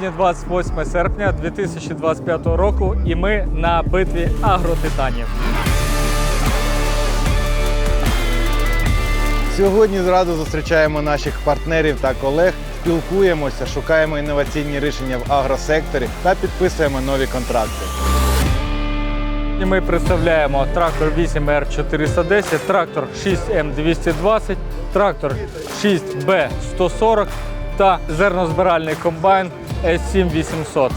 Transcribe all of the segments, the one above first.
28 серпня 2025 року, і ми на битві агротитанів. Сьогодні зразу зустрічаємо наших партнерів та колег, спілкуємося, шукаємо інноваційні рішення в агросекторі та підписуємо нові контракти. І ми представляємо трактор 8R410, трактор 6M220, трактор 6B140 та зернозбиральний комбайн S7800.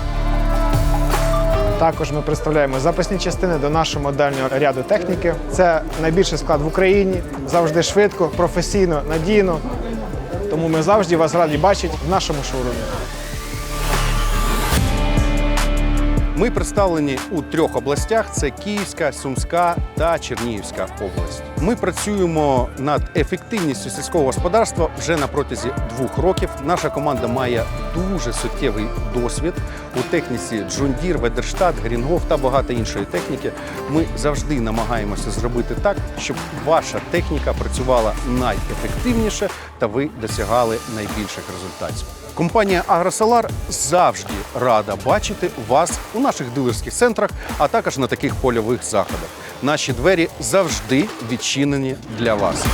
Також ми представляємо запасні частини до нашого модельного ряду техніки. Це найбільший склад в Україні, завжди швидко, професійно, надійно. Тому ми завжди вас раді бачити в нашому шоурумі. Ми представлені у трьох областях: це Київська, Сумська та Чернігівська область. Ми працюємо над ефективністю сільського господарства вже на протязі двох років. Наша команда має дуже суттєвий досвід у техніці Deere, Ведерштат, Грінгов та багато іншої техніки. Ми завжди намагаємося зробити так, щоб ваша техніка працювала найефективніше та ви досягали найбільших результатів. Компанія Агросолар завжди рада бачити вас у наших дилерських центрах, а також на таких польових заходах. Наші двері завжди відчинені для вас.